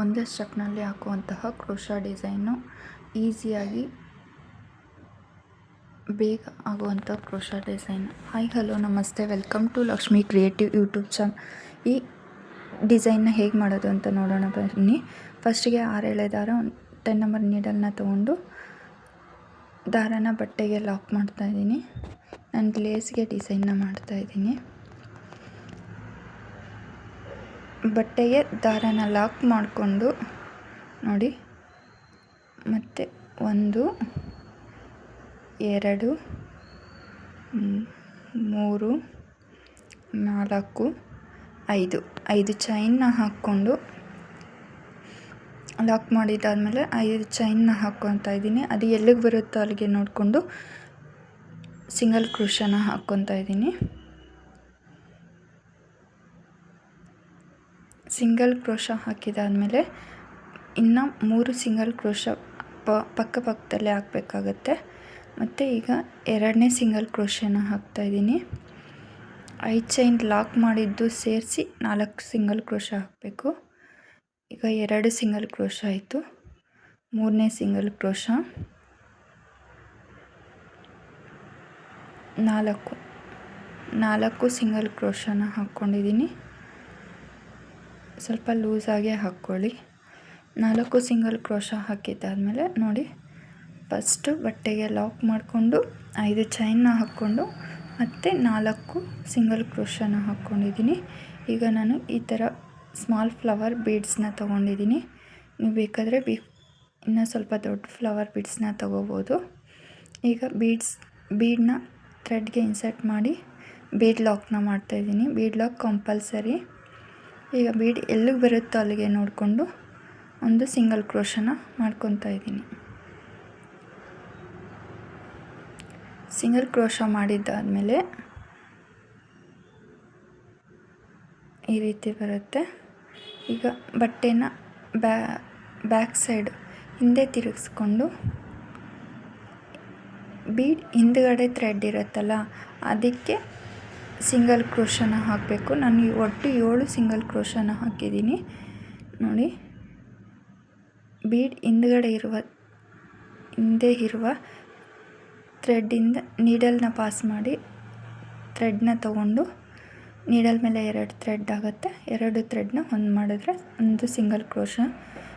ಒಂದೇ ಸ್ಟೆಪ್ನಲ್ಲಿ ಹಾಕುವಂತಹ crochet design ಈಸಿಯಾಗಿ ಬೇಗ ಆಗುವಂಥ ಕ್ರೋಷ ಡಿಸೈನ್. ಹಾಯ್, ಹಲೋ, ನಮಸ್ತೆ. Welcome to Lakshmi creative YouTube channel. ಈ ಡಿಸೈನ್ನ ಹೇಗೆ ಮಾಡೋದು ಅಂತ ನೋಡೋಣ ಬನ್ನಿ. ಫಸ್ಟಿಗೆ ಆರು ಎಳೆ ದಾರ ಟೆನ್ ನಂಬರ್ ನೀಡಲ್ನ ತೊಗೊಂಡು ದಾರನ ಬಟ್ಟೆಗೆ ಲಾಕ್ ಮಾಡ್ತಾಯಿದ್ದೀನಿ ನಾನು ಗ್ಲೇಸ್ಗೆ ಡಿಸೈನ್ನ ಮಾಡ್ತಾಯಿದ್ದೀನಿ ಬಟ್ಟೆಗೆ ದಾರನ ಲಾಕ್ ಮಾಡಿಕೊಂಡು, ನೋಡಿ, ಮತ್ತು ಒಂದು, ಎರಡು, ಮೂರು, ನಾಲ್ಕು, ಐದು ಐದು ಚೈನ್ನ ಹಾಕ್ಕೊಂಡು ಲಾಕ್ ಮಾಡಿದ್ದಾದಮೇಲೆ ಐದು ಚೈನ್ನ ಹಾಕ್ಕೊತಾ ಇದ್ದೀನಿ. ಅದು ಎಲ್ಲಿಗೆ ಬರುತ್ತೋ ಅಲ್ಲಿಗೆ ನೋಡಿಕೊಂಡು ಸಿಂಗಲ್ ಕ್ರೋಶನ ಹಾಕ್ಕೊತಾ ಇದ್ದೀನಿ. ಸಿಂಗಲ್ ಕ್ರೋಶ ಹಾಕಿದಾದಮೇಲೆ ಇನ್ನು ಮೂರು ಸಿಂಗಲ್ ಕ್ರೋಶ ಪ, ಪಕ್ಕ ಪಕ್ಕದಲ್ಲೇ ಹಾಕಬೇಕಾಗತ್ತೆ. ಮತ್ತು ಈಗ ಎರಡನೇ ಸಿಂಗಲ್ ಕ್ರೋಶನ ಹಾಕ್ತಾಯಿದ್ದೀನಿ ಐದು ಚೈನ್ ಲಾಕ್ ಮಾಡಿದ್ದು ಸೇರಿಸಿ ನಾಲ್ಕು ಸಿಂಗಲ್ ಕ್ರೋಶ ಹಾಕಬೇಕು. ಈಗ ಎರಡು ಸಿಂಗಲ್ ಕ್ರೋಶ ಆಯಿತು. ಮೂರನೇ ಸಿಂಗಲ್ ಕ್ರೋಶ. ನಾಲ್ಕು. ನಾಲ್ಕು ಸಿಂಗಲ್ ಕ್ರೋಶನ ಹಾಕ್ಕೊಂಡಿದ್ದೀನಿ. ಸ್ವಲ್ಪ ಲೂಸಾಗೆ ಹಾಕ್ಕೊಳ್ಳಿ. ನಾಲ್ಕು ಸಿಂಗಲ್ ಕ್ರೋಶ ಹಾಕಿದ್ದಾದಮೇಲೆ ನೋಡಿ ಫಸ್ಟು ಬಟ್ಟೆಗೆ ಲಾಕ್ ಮಾಡಿಕೊಂಡು ಐದು ಚೈನ್ನ ಹಾಕ್ಕೊಂಡು ಮತ್ತು ನಾಲ್ಕು ಸಿಂಗಲ್ ಕ್ರೋಶನ ಹಾಕ್ಕೊಂಡಿದ್ದೀನಿ. ಈಗ ನಾನು ಈ ಥರ ಸ್ಮಾಲ್ ಫ್ಲವರ್ ಬೀಡ್ಸ್ನ ತೊಗೊಂಡಿದ್ದೀನಿ. ನೀವು ಬೇಕಾದರೆ ಬಿ, ಇನ್ನೂ ಸ್ವಲ್ಪ ದೊಡ್ಡ ಫ್ಲವರ್ ಬೀಡ್ಸ್ನ ತೊಗೋಬೋದು. ಈಗ ಬೀಡ್ಸ್ ಬೀಡನ್ನ ಥ್ರೆಡ್ಗೆ ಇನ್ಸರ್ಟ್ ಮಾಡಿ ಬೀಡ್ ಲಾಕ್ನ ಮಾಡ್ತಾಯಿದ್ದೀನಿ ಬೀಡ್ ಲಾಕ್ ಕಂಪಲ್ಸರಿ ಈಗ ಬೀಡ್ ಎಲ್ಲಿಗೆ ಬರುತ್ತೋ ಅಲ್ಲಿಗೆ ನೋಡಿಕೊಂಡು ಒಂದು ಸಿಂಗಲ್ ಕ್ರೋಶನ ಮಾಡ್ಕೊತಾ ಇದ್ದೀನಿ. ಸಿಂಗಲ್ ಕ್ರೋಶ ಮಾಡಿದ್ದಾದಮೇಲೆ ಈ ರೀತಿ ಬರುತ್ತೆ. ಈಗ ಬಟ್ಟೆನ ಬ್ಯಾ, ಬ್ಯಾಕ್ ಸೈಡ್ ಹಿಂದೆ ತಿರುಗಿಸ್ಕೊಂಡು ಬೀಡ್ ಹಿಂದ್ಗಡೆ ಥ್ರೆಡ್ ಇರುತ್ತಲ್ಲ, ಅದಕ್ಕೆ ಸಿಂಗಲ್ ಕ್ರೋಶನ ಹಾಕಬೇಕು. ನಾನು ಒಟ್ಟು ಏಳು ಸಿಂಗಲ್ ಕ್ರೋಶನ ಹಾಕಿದ್ದೀನಿ. ನೋಡಿ. ಬೀಡ್ ಹಿಂದ್ಗಡೆ ಇರುವ, ಹಿಂದೆ ಇರುವ ಥ್ರೆಡ್ಡಿಂದ ನೀಡಲ್ನ ಪಾಸ್ ಮಾಡಿ ಥ್ರೆಡ್ನ ತಗೊಂಡು ನೀಡಲ್ ಮೇಲೆ ಎರಡು ಥ್ರೆಡ್ ಆಗುತ್ತೆ. ಎರಡು ಥ್ರೆಡ್ನ ಒಂದು ಮಾಡಿದ್ರೆ ಒಂದು ಸಿಂಗಲ್ ಕ್ರೋಶ.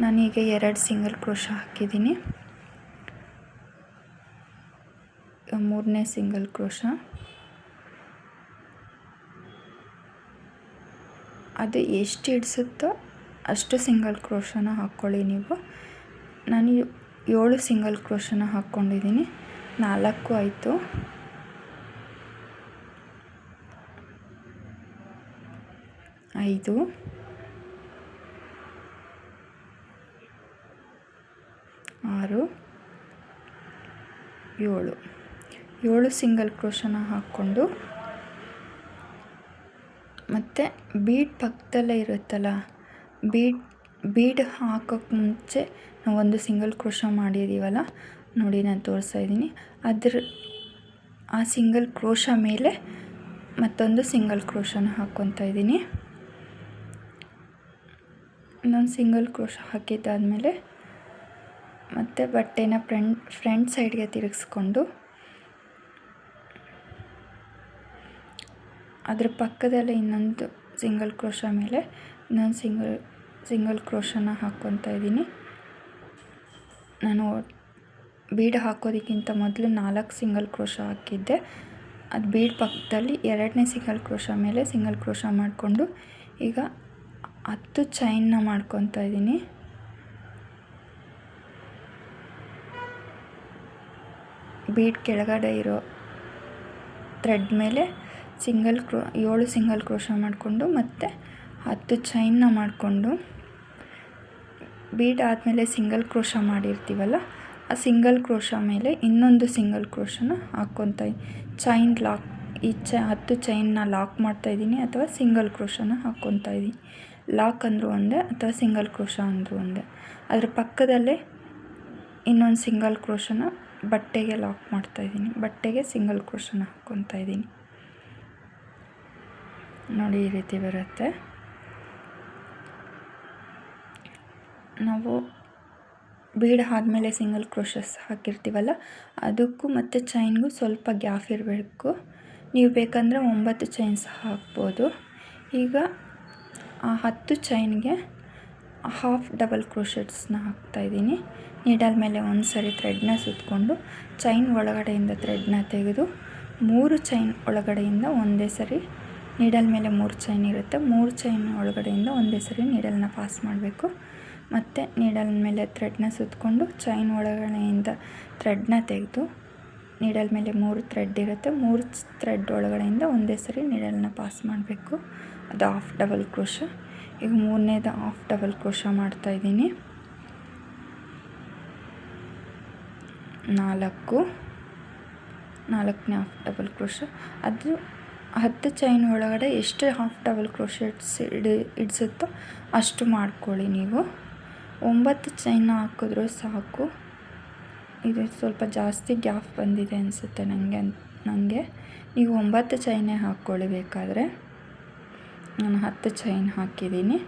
ನಾನೀಗ ಎರಡು ಸಿಂಗಲ್ ಕ್ರೋಶ ಹಾಕಿದ್ದೀನಿ. ಮೂರನೇ ಸಿಂಗಲ್ ಕ್ರೋಶ. ಅದು ಎಷ್ಟು ಹಿಡಿಸುತ್ತೋ ಅಷ್ಟು ಸಿಂಗಲ್ ಕ್ರೋಶನ ಹಾಕ್ಕೊಳ್ಳಿ ನೀವು. ನಾನು ಏಳು ಸಿಂಗಲ್ ಕ್ರೋಶನ ಹಾಕ್ಕೊಂಡಿದ್ದೀನಿ. ನಾಲ್ಕು ಆಯಿತು. ಐದು. ಆರು. ಏಳು. ಏಳು ಸಿಂಗಲ್ ಕ್ರೋಶನ ಹಾಕ್ಕೊಂಡು ಮತ್ತು ಬೀಡ್ ಪಕ್ಕದಲ್ಲೇ ಇರುತ್ತಲ್ಲ, ಬೀಡ್ ಬೀಡ್ ಹಾಕೋಕ್ಕೆ ಮುಂಚೆ ನಾವು ಒಂದು ಸಿಂಗಲ್ ಕ್ರೋಶ ಮಾಡಿದ್ದೀವಲ್ಲ ನೋಡಿ ನಾನು ತೋರಿಸ್ತಾ ಇದ್ದೀನಿ. ಅದ್ರ, ಆ ಸಿಂಗಲ್ ಕ್ರೋಶ ಮೇಲೆ ಮತ್ತೊಂದು ಸಿಂಗಲ್ ಕ್ರೋಶನ ಹಾಕ್ಕೊತಾ ಇದ್ದೀನಿ. ನಾನು ಸಿಂಗಲ್ ಕ್ರೋಶ ಹಾಕಿದ್ದಾದಮೇಲೆ ಮತ್ತು ಬಟ್ಟೆನ ಫ್ರಂಟ್ ಫ್ರಂಟ್ ಸೈಡ್ಗೆ ತಿರುಗಿಸ್ಕೊಂಡು ಅದ್ರ ಪಕ್ಕದಲ್ಲೇ ಇನ್ನೊಂದು ಸಿಂಗಲ್ ಕ್ರೋಶ ಮೇಲೆ ಇನ್ನೊಂದು ಸಿಂಗಲ್ ಸಿಂಗಲ್ ಕ್ರೋಶನ ಹಾಕ್ಕೊತಾ ಇದ್ದೀನಿ. ನಾನು ಬೀಡ್ ಹಾಕೋದಕ್ಕಿಂತ ಮೊದಲು ನಾಲ್ಕು ಸಿಂಗಲ್ ಕ್ರೋಶ ಹಾಕಿದ್ದೆ. ಅದು ಬೀಡ್ ಪಕ್ಕದಲ್ಲಿ ಎರಡನೇ ಸಿಂಗಲ್ ಕ್ರೋಶ ಮೇಲೆ ಸಿಂಗಲ್ ಕ್ರೋಶ ಮಾಡಿಕೊಂಡು ಈಗ ಹತ್ತು ಚೈನ್ನ ಮಾಡ್ಕೊತಾ ಇದ್ದೀನಿ. ಬೀಡ್ ಕೆಳಗಡೆ ಇರೋ ಥ್ರೆಡ್ ಮೇಲೆ ಸಿಂಗಲ್ ಕ್ರೋ, ಏಳು ಸಿಂಗಲ್ ಕ್ರೋಶ ಮಾಡಿಕೊಂಡು ಮತ್ತು ಹತ್ತು ಚೈನ್ನ ಮಾಡಿಕೊಂಡು ಬೀಟ್ ಆದಮೇಲೆ ಸಿಂಗಲ್ ಕ್ರೋಶ ಮಾಡಿರ್ತೀವಲ್ಲ, ಆ ಸಿಂಗಲ್ ಕ್ರೋಶ ಮೇಲೆ ಇನ್ನೊಂದು ಸಿಂಗಲ್ ಕ್ರೋಶನ ಹಾಕ್ಕೊತ ಚೈನ್ ಲಾಕ್, ಈ ಚ, ಹತ್ತು ಚೈನ್ನ ಲಾಕ್ ಮಾಡ್ತಾಯಿದ್ದೀನಿ ಅಥವಾ ಸಿಂಗಲ್ ಕ್ರೋಶನ ಹಾಕ್ಕೊತಾ ಇದ್ದೀನಿ. ಲಾಕ್ ಅಂದರೂ ಒಂದೇ ಅಥವಾ ಸಿಂಗಲ್ ಕ್ರೋಶ ಅಂದರೂ ಒಂದೇ. ಅದರ ಪಕ್ಕದಲ್ಲೇ ಇನ್ನೊಂದು ಸಿಂಗಲ್ ಕ್ರೋಶನ ಬಟ್ಟೆಗೆ ಲಾಕ್ ಮಾಡ್ತಾಯಿದ್ದೀನಿ ಬಟ್ಟೆಗೆ ಸಿಂಗಲ್ ಕ್ರೋಶನ ಹಾಕ್ಕೊತಾ ಇದ್ದೀನಿ. ನೋಡಿ ಈ ರೀತಿ ಬರುತ್ತೆ. ನಾವು ಬೀಡ್ ಆದಮೇಲೆ ಸಿಂಗಲ್ ಕ್ರೋಶಸ್ ಹಾಕಿರ್ತೀವಲ್ಲ, ಅದಕ್ಕೂ ಮತ್ತು ಚೈನ್ಗೂ ಸ್ವಲ್ಪ ಗ್ಯಾಪ್ ಇರಬೇಕು. ನೀವು ಬೇಕಂದರೆ ಒಂಬತ್ತು ಚೈನ್ಸ್ ಹಾಕ್ಬೋದು. ಈಗ ಆ ಹತ್ತು ಚೈನ್ಗೆ ಹಾಫ್ ಡಬಲ್ ಕ್ರೋಶೆಟ್ಸ್ನ ಹಾಕ್ತಾಯಿದ್ದೀನಿ ನೀಡಲ್ ಮೇಲೆ ಒಂದು ಸರಿ ಥ್ರೆಡ್ನ ಸುತ್ತಕೊಂಡು ಚೈನ್ ಒಳಗಡೆಯಿಂದ ಥ್ರೆಡ್ನ ತೆಗೆದು, ಮೂರು ಚೈನ್ ಒಳಗಡೆಯಿಂದ ಒಂದೇ ಸರಿ ನೀಡಲ್ ಮೇಲೆ ಮೂರು ಚೈನ್ ಇರುತ್ತೆ. ಮೂರು ಚೈನ್ ಒಳಗಡೆಯಿಂದ ಒಂದೇ ಸರಿ ನೀಡಲ್ನ ಪಾಸ್ ಮಾಡಬೇಕು. ಮತ್ತು ನೀಡಲ್ ಮೇಲೆ ಥ್ರೆಡ್ನ ಸುತ್ತಕೊಂಡು ಚೈನ್ ಒಳಗಡೆಯಿಂದ ಥ್ರೆಡ್ನ ತೆಗೆದು ನೀಡಲ್ ಮೇಲೆ ಮೂರು ಥ್ರೆಡ್ ಇರುತ್ತೆ. ಮೂರು ಥ್ರೆಡ್ ಒಳಗಡೆಯಿಂದ ಒಂದೇ ಸರಿ ನೀಡಲ್ನ ಪಾಸ್ ಮಾಡಬೇಕು. ಅದು ಆಫ್ ಡಬಲ್ ಕ್ರೋಶ ಈಗ ಮೂರನೇದು ಆಫ್ ಡಬಲ್ ಕ್ರೋಶ ಮಾಡ್ತಾಯಿದ್ದೀನಿ ನಾಲ್ಕು. ನಾಲ್ಕನೇ ಆಫ್ ಡಬಲ್ ಕ್ರೋಶ ಅದು ಹತ್ತು ಚೈನ್ ಒಳಗಡೆ ಎಷ್ಟು ಹಾಫ್ ಡಬಲ್ ಕ್ರೋಶೆಟ್ಸ್ ಇಡಿ, ಇಡಿಸುತ್ತೋ ಅಷ್ಟು ಮಾಡ್ಕೊಳ್ಳಿ ನೀವು. ಒಂಬತ್ತು ಚೈನ್ ಹಾಕಿದ್ರೂ ಸಾಕು. ಇದು ಸ್ವಲ್ಪ ಜಾಸ್ತಿ ಗ್ಯಾಪ್ ಬಂದಿದೆ ಅನಿಸುತ್ತೆ ನನಗೆ ನನಗೆ ನೀವು ಒಂಬತ್ತು ಚೈನೇ ಹಾಕ್ಕೊಳ್ಳಿ ಬೇಕಾದರೆ. ನಾನು ಹತ್ತು ಚೈನ್ ಹಾಕಿದ್ದೀನಿ.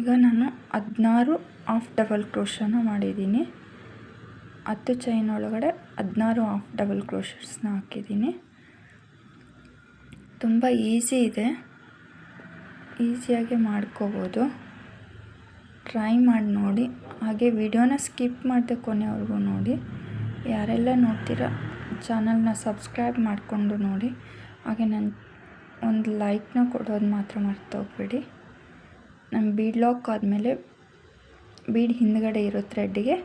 ಈಗ ನಾನು ಹದಿನಾರು ಹಾಫ್ ಡಬಲ್ ಕ್ರೋಶನ ಮಾಡಿದ್ದೀನಿ. ಹತ್ತು ಚೈನ್ ಒಳಗಡೆ ಹದಿನಾರು ಹಾಫ್ ಡಬಲ್ ಕ್ರೋಶರ್ಸ್ನ ಹಾಕಿದ್ದೀನಿ. ತುಂಬ ಈಸಿ ಇದೆ. ಈಸಿಯಾಗಿ ಮಾಡ್ಕೋಬೋದು. ಟ್ರೈ ಮಾಡಿ ನೋಡಿ. ಹಾಗೆ ವಿಡಿಯೋನ ಸ್ಕಿಪ್ ಮಾಡಿದೆ ಕೊನೆವರೆಗೂ ನೋಡಿ. ಯಾರೆಲ್ಲ ನೋಡ್ತೀರ ಚಾನಲ್ನ ಸಬ್ಸ್ಕ್ರೈಬ್ ಮಾಡಿಕೊಂಡು ನೋಡಿ. ಹಾಗೆ ನನ್ನ ಒಂದು ಲೈಕ್ನ ಕೊಡೋದು ಮಾತ್ರ ಮರ್ತೋಗ್ಬೇಡಿ ನಮ್ಮ ಬೀಡ್ ಲಾಕ್ ಆದಮೇಲೆ ಬೀಡ್ ಹಿಂದ್ಗಡೆ ಇರೋ ಥ್ರೆಡ್ಡಿಗೆ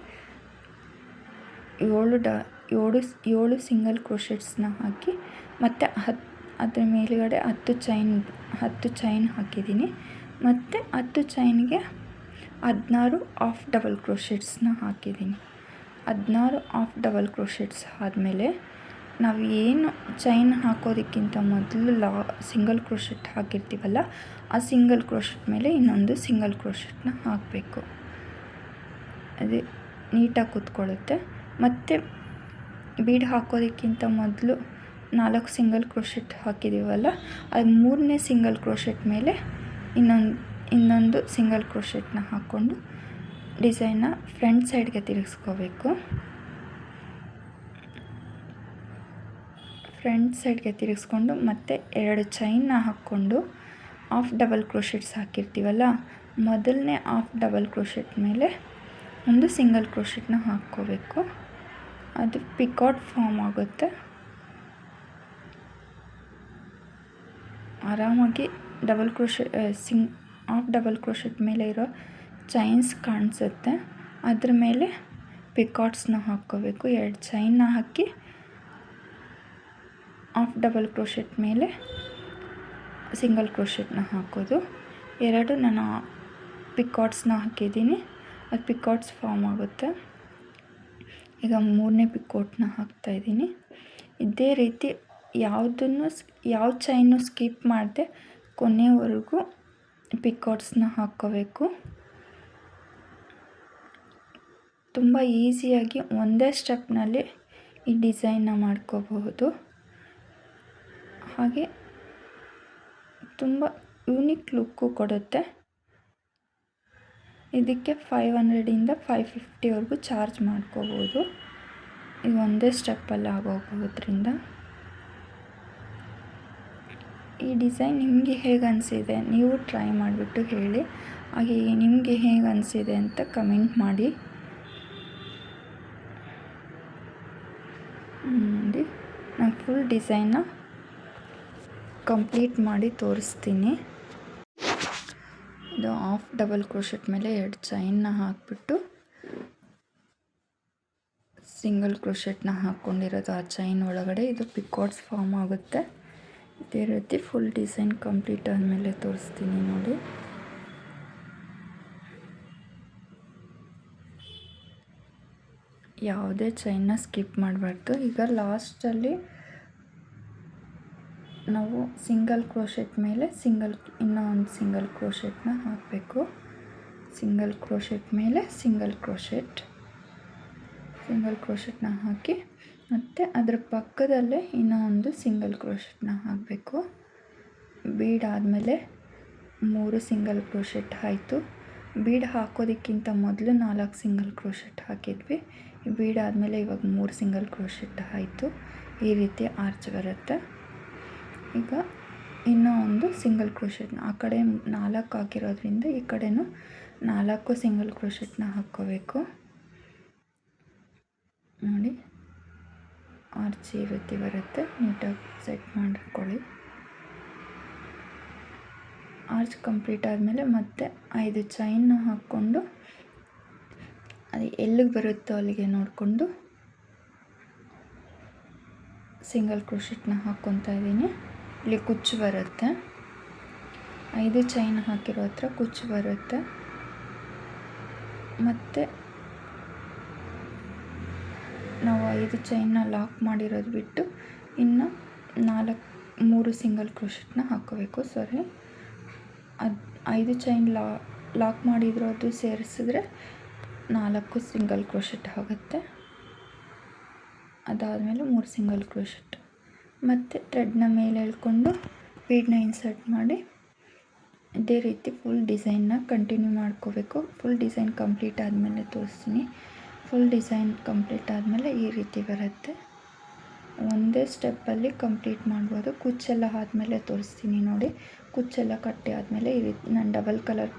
ಏಳು ಡ ಏಳು ಏಳು ಸಿಂಗಲ್ ಕ್ರೋಶೆಟ್ಸ್ನ ಹಾಕಿ ಮತ್ತು ಹತ್ತು ಅದ್ರ ಮೇಲುಗಡೆ ಹತ್ತು ಚೈನ್ ಹತ್ತು ಚೈನ್ ಹಾಕಿದ್ದೀನಿ. ಮತ್ತು ಹತ್ತು ಚೈನ್ಗೆ ಹದಿನಾರು ಆಫ್ ಡಬಲ್ ಕ್ರೋಶೆಟ್ಸ್ನ ಹಾಕಿದ್ದೀನಿ. ಹದಿನಾರು ಆಫ್ ಡಬಲ್ ಕ್ರೋಶೆಟ್ಸ್ ಆದಮೇಲೆ ನಾವು ಏನು ಚೈನ್ ಹಾಕೋದಕ್ಕಿಂತ ಮೊದಲು ಲಾ ಸಿಂಗಲ್ ಕ್ರೋಶೆಟ್ ಹಾಕಿರ್ತೀವಲ್ಲ, ಆ ಸಿಂಗಲ್ ಕ್ರೋಶೆಟ್ ಮೇಲೆ ಇನ್ನೊಂದು ಸಿಂಗಲ್ ಕ್ರೋಶೆಟ್ನ ಹಾಕಬೇಕು. ಅದೇ ನೀಟಾಗಿ ಕೂತ್ಕೊಳ್ಳುತ್ತೆ. ಮತ್ತು ಬೀಡ್ ಹಾಕೋದಕ್ಕಿಂತ ಮೊದಲು ನಾಲ್ಕು ಸಿಂಗಲ್ ಕ್ರೋಶೆಟ್ ಹಾಕಿದ್ದೀವಲ್ಲ ಅದು ಮೂರನೇ ಸಿಂಗಲ್ ಕ್ರೋಶೆಟ್ ಮೇಲೆ ಇನ್ನೊಂದು ಇನ್ನೊಂದು ಸಿಂಗಲ್ ಕ್ರೋಶೆಟ್ನ ಹಾಕ್ಕೊಂಡು ಡಿಸೈನ್ನ ಫ್ರಂಟ್ ಸೈಡ್ಗೆ ತಿರುಗಿಸ್ಕೋಬೇಕು. ಫ್ರಂಟ್ ಸೈಡ್ಗೆ ತಿರುಗಿಸ್ಕೊಂಡು ಮತ್ತೆ ಎರಡು ಚೈನ್ನ ಹಾಕ್ಕೊಂಡು ಆಫ್ ಡಬಲ್ ಕ್ರೋಶೆಟ್ಸ್ ಹಾಕಿರ್ತೀವಲ್ಲ, ಮೊದಲನೇ ಆಫ್ ಡಬಲ್ ಕ್ರೋಶೆಟ್ ಮೇಲೆ ಒಂದು ಸಿಂಗಲ್ ಕ್ರೋಶೆಟ್ನ ಹಾಕ್ಕೋಬೇಕು. ಅದು ಪಿಕಾಟ್ ಫಾರ್ಮ್ ಆಗುತ್ತೆ. ಆರಾಮಾಗಿ double crochet single half double crochet ಮೇಲೆ ಇರೋ ಚೈನ್ಸ್ ಕಾಣಿಸುತ್ತೆ. ಅದ್ರ ಮೇಲೆ ಪಿಕಾಟ್ಸ್ನ ಹಾಕ್ಕೋಬೇಕು. ಎರಡು ಚೈನ್ನ ಹಾಕಿ ಆಫ್ ಡಬಲ್ ಕ್ರೋಶೆಟ್ ಮೇಲೆ ಸಿಂಗಲ್ ಕ್ರೋಶೆಟ್ನ ಹಾಕೋದು. ಎರಡು ನಾನು ಪಿಕಾಟ್ಸ್ನ ಹಾಕಿದ್ದೀನಿ. ಅದು ಪಿಕಾಟ್ಸ್ ಫಾರ್ಮ್ ಆಗುತ್ತೆ. ಈಗ ಮೂರನೇ ಪಿಕೋಟ್ನ ಹಾಕ್ತಾಯಿದ್ದೀನಿ ಇದೇ ರೀತಿ ಯಾವುದನ್ನು ಯಾವ ಚೈನು ಸ್ಕಿಪ್ ಮಾಡದೆ ಕೊನೆವರೆಗೂ ಪಿಕಾಟ್ಸ್ನ ಹಾಕ್ಕೋಬೇಕು. ತುಂಬ ಈಸಿಯಾಗಿ ಒಂದೇ ಸ್ಟೆಪ್ನಲ್ಲಿ ಈ ಡಿಸೈನ್ನ ಮಾಡ್ಕೋಬಹುದು. ಹಾಗೆ ತುಂಬ ಯೂನಿಕ್ ಲುಕ್ಕು ಕೊಡುತ್ತೆ. ಇದಕ್ಕೆ ಫೈವ್ ಹಂಡ್ರೆಡಿಂದ ಫೈವ್ ಫಿಫ್ಟಿವರೆಗೂ ಚಾರ್ಜ್ ಮಾಡ್ಕೋಬೋದು ಇದು ಒಂದೇ ಸ್ಟೆಪ್ಪಲ್ಲಿ ಆಗೋಗೋದ್ರಿಂದ ಈ ಡಿಸೈನ್ ನಿಮಗೆ ಹೇಗೆ ಅನಿಸಿದೆ? ನೀವು ಟ್ರೈ ಮಾಡಿಬಿಟ್ಟು ಹೇಳಿ. ಹಾಗೆ ನಿಮಗೆ ಹೇಗೆ ಅನಿಸಿದೆ ಅಂತ ಕಮೆಂಟ್ ಮಾಡಿ. ನೋಡಿ, ನಾನು ಫುಲ್ ಡಿಸೈನ್ನ ಕಂಪ್ಲೀಟ್ ಮಾಡಿ ತೋರಿಸ್ತೀನಿ. ಇದು ಆಫ್ ಡಬಲ್ ಕ್ರೋಶೆಟ್ ಮೇಲೆ ಎರಡು ಚೈನ್ನ ಹಾಕಿಬಿಟ್ಟು ಸಿಂಗಲ್ ಕ್ರೋಶೆಟ್ನ ಹಾಕ್ಕೊಂಡಿರೋದು ಆ ಚೈನ್ ಒಳಗಡೆ. ಇದು ಪಿಕಾಟ್ಸ್ ಫಾರ್ಮ್ ಆಗುತ್ತೆ. ಇದೇ ರೀತಿ ಫುಲ್ ಡಿಸೈನ್ ಕಂಪ್ಲೀಟ್ ಆದಮೇಲೆ ತೋರಿಸ್ತೀನಿ ನೋಡಿ. ಯಾವುದೇ ಚೈನ್ನ ಸ್ಕಿಪ್ ಮಾಡಬಾರ್ದು. ಈಗ ಲಾಸ್ಟಲ್ಲಿ ನಾವು ಸಿಂಗಲ್ ಕ್ರೋಶೆಟ್ ಮೇಲೆ ಸಿಂಗಲ್ ಇನ್ನೂ ಒಂದು ಸಿಂಗಲ್ ಕ್ರೋಶೆಟ್ನ ಹಾಕಬೇಕು. ಸಿಂಗಲ್ ಕ್ರೋಶೆಟ್ ಮೇಲೆ ಸಿಂಗಲ್ ಕ್ರೋಶೆಟ್ ಸಿಂಗಲ್ ಕ್ರೋಶೆಟ್ನ ಹಾಕಿ ಮತ್ತು ಅದರ ಪಕ್ಕದಲ್ಲೇ ಇನ್ನೂ ಒಂದು ಸಿಂಗಲ್ ಕ್ರೋಶೆಟ್ನ ಹಾಕಬೇಕು. ಬೀಡ್ ಆದಮೇಲೆ ಮೂರು ಸಿಂಗಲ್ ಕ್ರೋಶೆಟ್ ಆಯಿತು. ಬೀಡ್ ಹಾಕೋದಕ್ಕಿಂತ ಮೊದಲು ನಾಲ್ಕು ಸಿಂಗಲ್ ಕ್ರೋಶೆಟ್ ಹಾಕಿದ್ವಿ. ಬೀಡ್ ಆದಮೇಲೆ ಇವಾಗ ಮೂರು ಸಿಂಗಲ್ ಕ್ರೋಶೆಟ್ ಆಯಿತು. ಈ ರೀತಿ ಆರ್ಚ್ ಬರುತ್ತೆ. ಈಗ ಇನ್ನೂ ಒಂದು ಸಿಂಗಲ್ ಕ್ರೋಶೆಟ್ನ ಆ ಕಡೆ ನಾಲ್ಕು ಹಾಕಿರೋದ್ರಿಂದ ಈ ಕಡೆನೂ ನಾಲ್ಕು ಸಿಂಗಲ್ ಕ್ರೋಶೆಟ್ನ ಹಾಕ್ಕೋಬೇಕು. ನೋಡಿ. ಆರ್ಚ್ ರೀತಿ ಬರುತ್ತೆ. ನೀಟಾಗಿ ಸೆಟ್ ಮಾಡ್ಕೊಳ್ಳಿ. ಆರ್ಚ್ ಕಂಪ್ಲೀಟ್ ಆದಮೇಲೆ ಮತ್ತೆ ಐದು ಚೈನ್ ಹಾಕ್ಕೊಂಡು ಅದು ಎಲ್ಲಿಗೆ ಬರುತ್ತೋ ಅಲ್ಲಿಗೆ ನೋಡಿಕೊಂಡು ಸಿಂಗಲ್ ಕ್ರೋಶೆಟ್ನ ಹಾಕ್ಕೊತಾ ಇದ್ದೀನಿ. ಇಲ್ಲಿ ಕುಚ್ಚು ಬರುತ್ತೆ. ಐದು ಚೈನ್ ಹಾಕಿರೋ ಹತ್ರ ಕುಚ್ಚು ಬರುತ್ತೆ. ಮತ್ತು ನಾವು ಐದು ಚೈನ್ನ ಲಾಕ್ ಮಾಡಿರೋದು ಬಿಟ್ಟು ಇನ್ನು ನಾಲ್ಕು, ಮೂರು ಸಿಂಗಲ್ ಕ್ರೋಶೆಟ್ನ ಹಾಕ್ಕೋಬೇಕು ಸಾರಿ. ಅದು ಐದು ಚೈನ್ ಲಾ, ಲಾಕ್ ಮಾಡಿರೋದು ಸೇರಿಸಿದ್ರೆ ನಾಲ್ಕು ಸಿಂಗಲ್ ಕ್ರೋಶೆಟ್ ಆಗುತ್ತೆ. ಅದಾದಮೇಲೆ ಮೂರು ಸಿಂಗಲ್ ಕ್ರೋಶೆಟ್. ಮತ್ತು ಥ್ರೆಡ್ನ ಮೇಲೆ ಎಳ್ಕೊಂಡು ಬೀಡನ್ನ ಇನ್ಸರ್ಟ್ ಮಾಡಿ ಇದೇ ರೀತಿ ಫುಲ್ ಡಿಸೈನ್ನ ಕಂಟಿನ್ಯೂ ಮಾಡ್ಕೋಬೇಕು. ಫುಲ್ ಡಿಸೈನ್ ಕಂಪ್ಲೀಟ್ ಆದಮೇಲೆ ತೋರಿಸ್ತೀನಿ. ಫುಲ್ ಡಿಸೈನ್ ಕಂಪ್ಲೀಟ್ ಆದಮೇಲೆ ಈ ರೀತಿ ಬರುತ್ತೆ. ಒಂದೇ ಸ್ಟೆಪ್ಪಲ್ಲಿ ಕಂಪ್ಲೀಟ್ ಮಾಡ್ಬೋದು. ಕುಚ್ಚೆಲ್ಲ ಆದಮೇಲೆ ತೋರಿಸ್ತೀನಿ ನೋಡಿ. ಕುಚ್ಚೆಲ್ಲ ಕಟ್ಟಿ ಆದಮೇಲೆ ಈ ರೀತಿ ನಾನು ಡಬಲ್ ಕಲರ್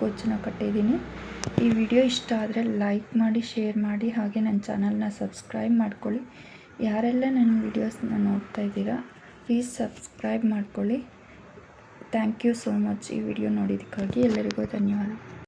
ಕುಚ್ಚನ್ನ ಕಟ್ಟಿದ್ದೀನಿ. ಈ ವಿಡಿಯೋ ಇಷ್ಟ ಆದರೆ ಲೈಕ್ ಮಾಡಿ ಶೇರ್ ಮಾಡಿ, ಹಾಗೆ ನನ್ನ ಚಾನಲ್ನ ಸಬ್ಸ್ಕ್ರೈಬ್ ಮಾಡ್ಕೊಳ್ಳಿ. ಯಾರೆಲ್ಲ ನನ್ನ ವೀಡಿಯೋಸ್ನ ನೋಡ್ತಾ ಇದ್ದೀರಾ ಪ್ಲೀಸ್ ಸಬ್ಸ್ಕ್ರೈಬ್ ಮಾಡ್ಕೊಳ್ಳಿ. ಥ್ಯಾಂಕ್ ಯು ಸೋ ಮಚ್ ಈ ವಿಡಿಯೋ ನೋಡಿದ್ದಕ್ಕಾಗಿ. ಎಲ್ಲರಿಗೂ ಧನ್ಯವಾದ.